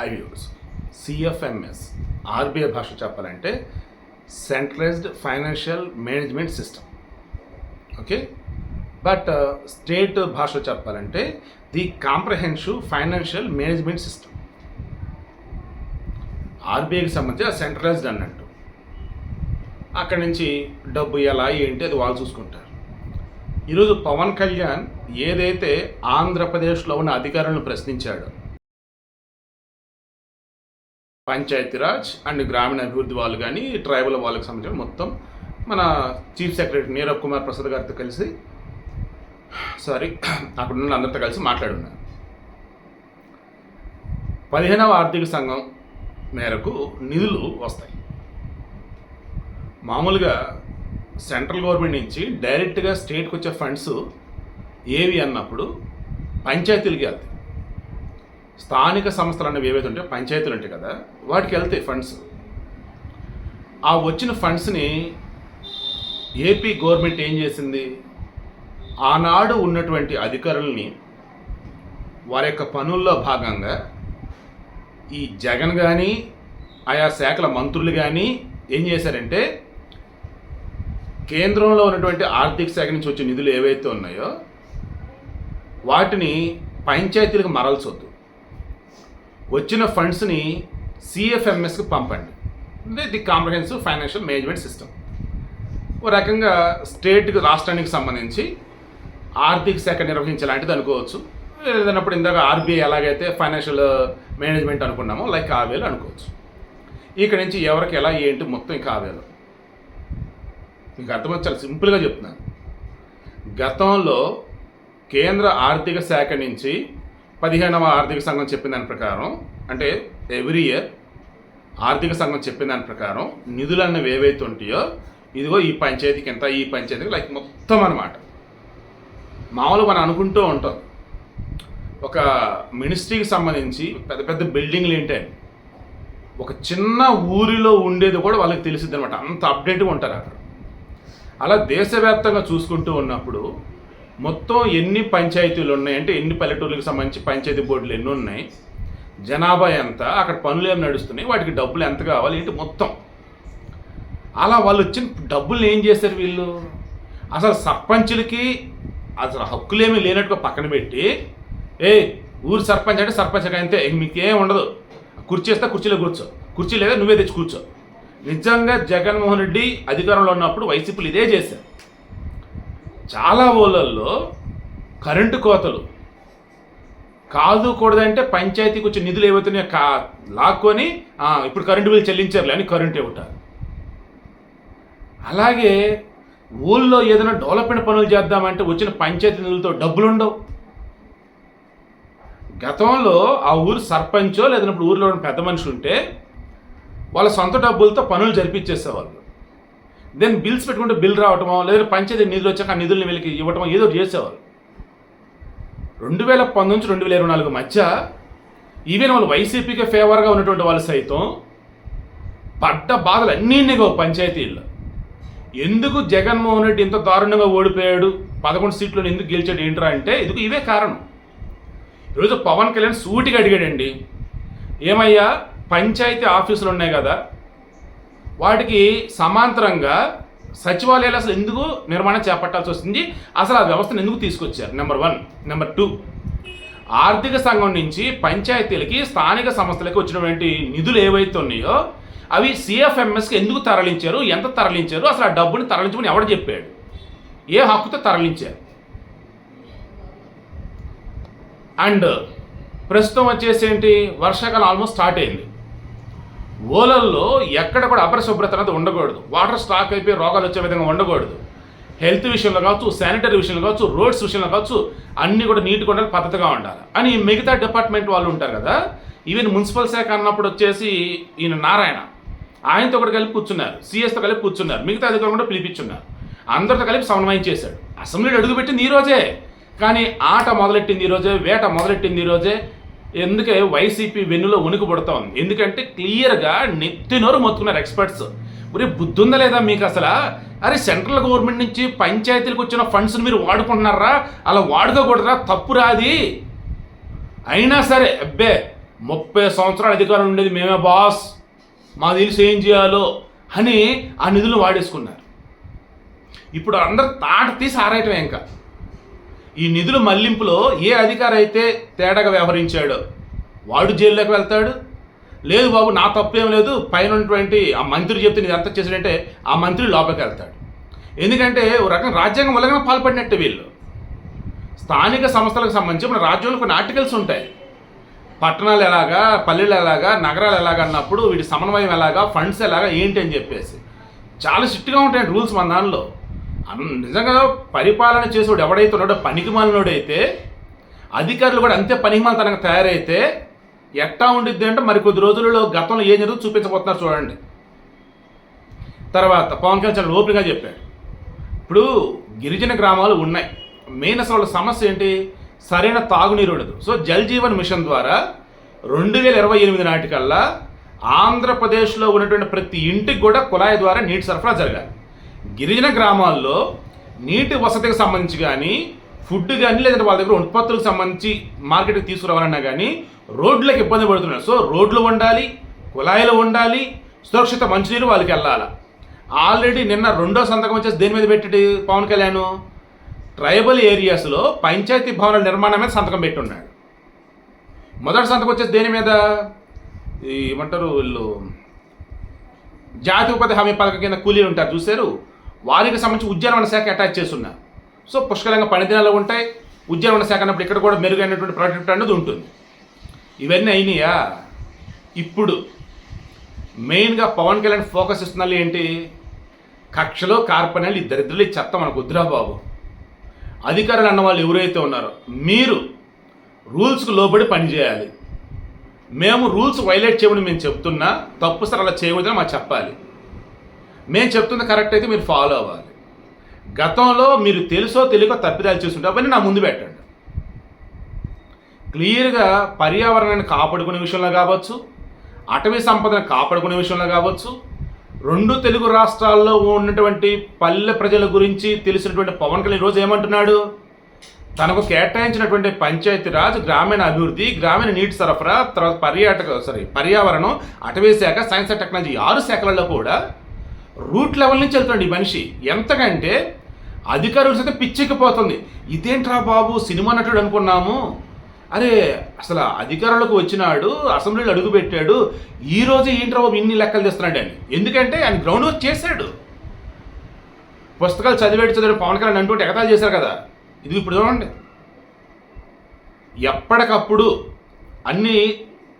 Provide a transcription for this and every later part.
High views CFMS RBI భాష చెప్పాలంటే centralised financial management system okay but state భాష చెప్పాలంటే the comprehensive financial management system ఆర్బీఐకి సంబంధించి సెంట్రలైజ్డ్ అన్నట్టు. అక్కడి నుంచి డబ్బు ఎలా ఏంటి అది వాళ్ళు చూసుకుంటారు. ఈరోజు పవన్ కళ్యాణ్ ఏదైతే ఆంధ్రప్రదేశ్లో ఉన్న అధికారులను ప్రశ్నించాడో పంచాయతీరాజ్ అండ్ గ్రామీణ అభివృద్ధి వాళ్ళు కానీ ట్రైబల్ వాళ్ళకి సంబంధించిన మొత్తం మన చీఫ్ సెక్రటరీ నీరవ్ కుమార్ ప్రసాద్ గారితో కలిసి సారీ అక్కడ ఉన్న అందరితో కలిసి మాట్లాడున్నాను. పదిహేనవ ఆర్థిక సంఘం మేరకు నిధులు వస్తాయి. మామూలుగా సెంట్రల్ గవర్నమెంట్ నుంచి డైరెక్ట్గా స్టేట్కి వచ్చే ఫండ్స్ ఏవి అన్నప్పుడు పంచాయతీలకి వెళ్తాయి. స్థానిక సంస్థలు అనేవి ఏవైతే ఉంటాయో పంచాయతీలు ఉంటాయి కదా వాటికి వెళ్తాయి ఫండ్స్. ఆ వచ్చిన ఫండ్స్ని ఏపీ గవర్నమెంట్ ఏం చేసింది? ఆనాడు ఉన్నటువంటి అధికారుల్ని వారి యొక్క పనుల్లో భాగంగా ఈ జగన్ కానీ ఆయా శాఖల మంత్రులు కానీ ఏం చేశారంటే కేంద్రంలో ఉన్నటువంటి ఆర్థిక శాఖ నుంచి వచ్చే నిధులు ఏవైతే ఉన్నాయో వాటిని పంచాయతీలకు మరల్చొద్దు వచ్చిన ఫండ్స్ని సిఎఫ్ఎంఎస్కి పంపండి. అంటే the comprehensive financial management system. ఓ రకంగా స్టేట్కి రాష్ట్రానికి సంబంధించి ఆర్థిక శాఖ నిర్వహించలాంటిది అనుకోవచ్చు. లేదన్నప్పుడు ఇందాక ఆర్బీఐ ఎలాగైతే ఫైనాన్షియల్ మేనేజ్మెంట్ అనుకున్నామో లైక్ ఆవేలు అనుకోవచ్చు. ఇక్కడ నుంచి ఎవరికి ఎలా ఏంటి మొత్తం ఇంకా ఆవేలు మీకు అర్థమవుతుంది చాలా సింపుల్గా చెప్తున్నాను. గతంలో కేంద్ర ఆర్థిక శాఖ నుంచి పదిహేనవ ఆర్థిక సంఘం చెప్పిన దాని ప్రకారం అంటే ఎవ్రీ ఇయర్ ఆర్థిక సంఘం చెప్పిన దాని ప్రకారం నిధులు అన్నవి ఏవైతే ఉంటాయో ఇదిగో ఈ పంచాయతీకి ఎంత ఈ పంచాయతీకి లైక్ మొత్తం అనమాట మామూలు మనం అనుకుంటూ ఉంటాం. ఒక మినిస్ట్రీకి సంబంధించి పెద్ద పెద్ద బిల్డింగ్లు ఏంటంటే ఒక చిన్న ఊరిలో ఉండేది కూడా వాళ్ళకి తెలిసిద్ది అనమాట అంత అప్డేట్గా ఉంటారు అక్కడ. అలా దేశవ్యాప్తంగా చూసుకుంటూ ఉన్నప్పుడు మొత్తం ఎన్ని పంచాయతీలు ఉన్నాయి? అంటే ఎన్ని పల్లెటూర్లకు సంబంధించి పంచాయతీ బోర్డులు ఎన్ని ఉన్నాయి? జనాభా ఎంత? అక్కడ పనులు ఏమి నడుస్తున్నాయి? వాటికి డబ్బులు ఎంత కావాలి? ఏంటి మొత్తం? అలా వాళ్ళు వచ్చిన డబ్బులు ఏం చేశారు వీళ్ళు? అసలు సర్పంచులకి అసలు హక్కులేమీ లేనట్టుగా పక్కన పెట్టి ఏ ఊరు సర్పంచ్ అంటే సర్పంచ్ అంతే మీకేం ఉండదు. కుర్చీ వేస్తే కుర్చీలో కూర్చో. కుర్చీ లేదా నువ్వే తెచ్చి కూర్చో. నిజంగా జగన్మోహన్ రెడ్డి అధికారంలో ఉన్నప్పుడు వైసీపీలు ఇదే చేశారు. చాలా ఊళ్ళల్లో కరెంటు కోతలు. కాదు కూడదంటే పంచాయతీకి వచ్చే నిధులు ఏవైతున్నాయో కా లాక్కొని ఇప్పుడు కరెంటు బిల్లు చెల్లించారులే అని కరెంట్ ఇవ్వటారు అలాగే ఊళ్ళో ఏదైనా డెవలప్మెంట్ పనులు చేద్దామంటే వచ్చిన పంచాయతీ నిధులతో డబ్బులు ఉండవు గతంలో ఆ ఊరు సర్పంచో లేదన్నప్పుడు ఊరిలో ఉన్న పెద్ద మనిషి ఉంటే వాళ్ళ సొంత డబ్బులతో పనులు జరిపించేసేవాళ్ళు దెన్ బిల్స్ పెట్టుకుంటే బిల్ రావటమో లేదా పంచాయతీ నిధులు వచ్చాక ఆ నిధుల్ని వీళ్ళకి ఇవ్వటమో ఏదో చేసేవారు రెండు వేల పంతొమ్మిది నుంచి రెండు వేల ఇరవై నాలుగు మధ్య ఈవెన్ వాళ్ళు వైసీపీకి ఫేవర్గా ఉన్నటువంటి వాళ్ళు సైతం పడ్డ బాధలు అన్నీ పంచాయతీల్లో ఎందుకు జగన్మోహన్ రెడ్డి ఇంత దారుణంగా ఓడిపోయాడు? పదకొండు సీట్లు ఎందుకు గెలిచాడు? ఏంట్రా అంటే ఇదిగో ఇవే కారణం. ఈరోజు పవన్ కళ్యాణ్ సూటిగా అడిగాడండి ఏమయ్యా పంచాయతీ ఆఫీసులు ఉన్నాయి కదా వాటికి సమాంతరంగా సచివాలయాలు అసలు ఎందుకు నిర్మాణం చేపట్టాల్సి వస్తుంది? అసలు ఆ వ్యవస్థను ఎందుకు తీసుకొచ్చారు? నెంబర్ వన్ నెంబర్ టూ ఆర్థిక సంఘం నుంచి పంచాయతీలకి స్థానిక సంస్థలకి వచ్చినటువంటి నిధులు ఏవైతే ఉన్నాయో అవి సిఎఫ్ఎంఎస్కి ఎందుకు తరలించారు? ఎంత తరలించారు? అసలు ఆ డబ్బుని తరలించమని ఎవడు చెప్పాడు? ఏ హక్కుతో తరలించారు? అండ్ ప్రస్తుతం వచ్చేసి ఏంటి? వర్షాకాలం ఆల్మోస్ట్ స్టార్ట్ అయింది. ఓలల్లో ఎక్కడ కూడా అపరిశుభ్రత అనేది ఉండకూడదు. వాటర్ స్టాక్ అయిపోయి రోగాలు వచ్చే విధంగా ఉండకూడదు. హెల్త్ విషయంలో కావచ్చు శానిటరీ విషయంలో కావచ్చు రోడ్స్ విషయంలో కావచ్చు అన్నీ కూడా నీట్గా ఉండాలి పద్ధతిగా ఉండాలి. అని మిగతా డిపార్ట్మెంట్ వాళ్ళు ఉంటారు కదా ఈవెన్ మున్సిపల్ శాఖ అన్నప్పుడు వచ్చేసి ఈయన నారాయణ ఆయనతో కూడా కలిపి కూర్చున్నారు సిఎస్తో కలిపి కూర్చున్నారు మిగతా అధికారులు కూడా పిలిపించున్నారు. అందరితో కలిపి సమన్వయం చేశాడు. అసెంబ్లీలో అడుగుపెట్టింది ఈ రోజే. కానీ ఆట మొదలెట్టింది ఈ రోజే వేట మొదలెట్టింది ఈ రోజే ఎందుకే వైసీపీ వెన్నులో ఉనికి పుడతా ఉంది ఎందుకంటే క్లియర్గా నెత్తినోరు మొత్తుకున్నారు ఎక్స్పర్ట్స్. మరి బుద్ధి ఉందా లేదా మీకు అసలు? అరే సెంట్రల్ గవర్నమెంట్ నుంచి పంచాయతీలకు వచ్చిన ఫండ్స్ని మీరు వాడుకుంటున్నారా? అలా వాడుకోకూడదురా తప్పు రాది అయినా సరే అబ్బే ముప్పై సంవత్సరాల అధికారం ఉండేది మేమే బాస్. మా తెలిసి ఏం చేయాలో అని ఆ నిధులు వాడేసుకున్నారు. ఇప్పుడు అందరు తాట తీసి ఆరాయటం ఇంకా. ఈ నిధుల మళ్ళింపులో ఏ అధికారి అయితే తేడాగా వ్యవహరించాడో వాడు జైల్లోకి వెళ్తాడు. లేదు బాబు నా తప్పేం లేదు. పైన ఉన్నటువంటి ఆ మంత్రి చెప్తే నేను ఎంత చేశాడంటే ఆ మంత్రి లోపలికి వెళ్తాడు. ఎందుకంటే ఒక రకం రాజ్యాంగం వల్లగా పాల్పడినట్టు వీళ్ళు. స్థానిక సంస్థలకు సంబంధించి మన రాజ్యంలో కొన్ని ఆర్టికల్స్ ఉంటాయి. పట్టణాలు ఎలాగా పల్లెలు ఎలాగా నగరాలు ఎలాగా అన్నప్పుడు వీటి సమన్వయం ఎలాగా ఫండ్స్ ఎలాగా ఏంటి అని చెప్పేసి. చాలా స్ట్రిక్ట్గా ఉంటాయి రూల్స్ మన దానిలో. నిజంగా పరిపాలన చేసేవాడు ఎవడైతే ఉన్నాడో పనికి మాలినోడైతే అధికారులు కూడా అంతే పనికిమాలితనంగా తయారైతే ఎట్టా ఉండిద్ది అంటే మరి కొద్ది రోజులలో గతంలో ఏం జరుగుతుందో చూపించబోతున్నారు చూడండి. తర్వాత పవన్ కళ్యాణ్ చాలా ఓపెన్గా చెప్పాడు. ఇప్పుడు గిరిజన గ్రామాలు ఉన్నాయి. మెయిన్ అసలు వాళ్ళ సమస్య ఏంటి? సరైన తాగునీరు ఉండదు. సో జల్ జీవన్ మిషన్ ద్వారా రెండు వేల ఇరవై ఎనిమిది నాటికల్లా ఆంధ్రప్రదేశ్లో ఉన్నటువంటి ప్రతి ఇంటికి కూడా కుళాయి ద్వారా నీటి సరఫరా జరగాలి. గిరిజన గ్రామాల్లో నీటి వసతికి సంబంధించి కానీ ఫుడ్ కానీ లేదంటే వాళ్ళ దగ్గర ఉత్పత్తులకు సంబంధించి మార్కెట్కి తీసుకురావాలన్నా కానీ రోడ్లకు ఇబ్బంది పడుతున్నారు. సో రోడ్లు ఉండాలి కుళాయిలు ఉండాలి సురక్షిత మంచినీరు వాళ్ళకి వెళ్ళాలి. ఆల్రెడీ నిన్న రెండో సంతకం వచ్చేసి దేని మీద పెట్టి పవన్ కళ్యాణ్? ట్రైబల్ ఏరియాస్లో పంచాయతీ భవనాల నిర్మాణం మీద సంతకం పెట్టున్నాడు మొదటి సంతకం వచ్చేసి దేని మీద? ఏమంటారు వీళ్ళు? జాతి ఉపాధి హామీ పథకం కింద కూలీలు ఉంటారు చూశారు? వారికి సంబంధించి ఉద్యానవన శాఖ అటాచ్ చేస్తున్నారు. సో పుష్కలంగా పనిదినాలు ఉంటాయి. ఉద్యానవన శాఖ అన్నప్పుడు ఇక్కడ కూడా మెరుగైనటువంటి ప్రాజెక్ట్ అనేది ఉంటుంది. ఇవన్నీ అయినాయా? ఇప్పుడు మెయిన్గా పవన్ కళ్యాణ్ ఫోకస్ ఇస్తున్నారు ఏంటి? కక్షలో కార్పణ్యాలు ఈ దరిద్రులు ఈ చెత్త మనకు వద్దురా బాబు. అధికారులు అన్న వాళ్ళు ఎవరైతే ఉన్నారో మీరు రూల్స్కు లోబడి పనిచేయాలి మేము రూల్స్ వైలేట్ చేయమని మేము చెప్తున్నా తప్పు సరళ అలా చేయవద్దని మాకు చెప్పాలి. మేము చెప్తుంది కరెక్ట్ అయితే మీరు ఫాలో అవ్వాలి. గతంలో మీరు తెలుసో తెలియకో తప్పిదాలు చేస్తుంటే అవన్నీ నా ముందు పెట్టండి. క్లియర్గా పర్యావరణాన్ని కాపాడుకునే విషయంలో కావచ్చు అటవీ సంపదను కాపాడుకునే విషయంలో కావచ్చు రెండు తెలుగు రాష్ట్రాల్లో ఉన్నటువంటి పల్లె ప్రజల గురించి తెలిసినటువంటి పవన్ కళ్యాణ్ ఈరోజు ఏమంటున్నాడు? తనకు కేటాయించినటువంటి పంచాయతీరాజ్ గ్రామీణ అభివృద్ధి గ్రామీణ నీటి సరఫరా తర్వాత పర్యాటక సారీ పర్యావరణం అటవీ శాఖ సైన్స్ అండ్ టెక్నాలజీ ఆరు శాఖలలో కూడా రూట్ లెవెల్ నుంచి వెళ్తున్నాడు ఈ మనిషి. ఎంతకంటే అధికారులు అయితే పిచ్చెక్కిపోతుంది. ఇదేంట్రా బాబు సినిమా నటుడు అనుకున్నాము. అరే అసలు అధికారులకు వచ్చినాడు అసెంబ్లీలో అడుగుపెట్టాడు ఈరోజు ఏంట్రా బాబు ఇన్ని లెక్కలు తెస్తున్నాడు అని. ఎందుకంటే ఆయన గ్రౌండ్ వర్క్ చేశాడు. పుస్తకాలు చదివేటి చదివాడు పవన్ కళ్యాణ్ అంటూ ఎగతాలు చేశారు కదా. ఇది ఇప్పుడు చూడండి. ఎప్పటికప్పుడు అన్ని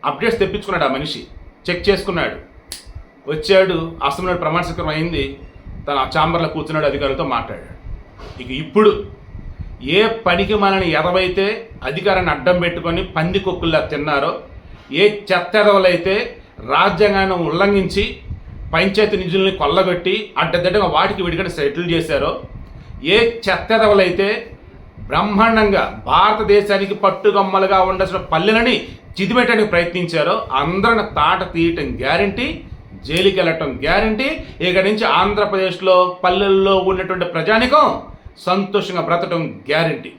అప్డేట్స్ తెప్పించుకున్నాడు ఆ మనిషి. చెక్ చేసుకున్నాడు. వచ్చాడు అసెంబ్లీలో ప్రమాణ స్వీకారం అయింది తన ఆ ఛాంబర్లో కూర్చున్నాడు అధికారులతో మాట్లాడాడు. ఇక ఇప్పుడు ఏ పనికి మనని ఎదవైతే అధికారాన్ని అడ్డం పెట్టుకొని పందికొక్కుల్లా తిన్నారో ఏ చెత్త ఎదవలైతే రాజ్యాంగాన్ని ఉల్లంఘించి పంచాయతీ నిధుల్ని కొల్లగొట్టి అడ్డదిడ్డంగా వాటికి విడిగడ సెటిల్ చేశారో ఏ చెత్త ఎదవలైతే బ్రహ్మాండంగా భారతదేశానికి పట్టుగమ్మలుగా ఉండాల్సిన పల్లెలని చిదిమెట్టడానికి ప్రయత్నించారో అందరిని తాట తీయటం గ్యారంటీ జైలుకి వెళ్ళటం గ్యారంటీ. ఇక నుంచి ఆంధ్రప్రదేశ్లో పల్లెల్లో ఉన్నటువంటి ప్రజానికం సంతోషంగా బ్రతటం గ్యారంటీ.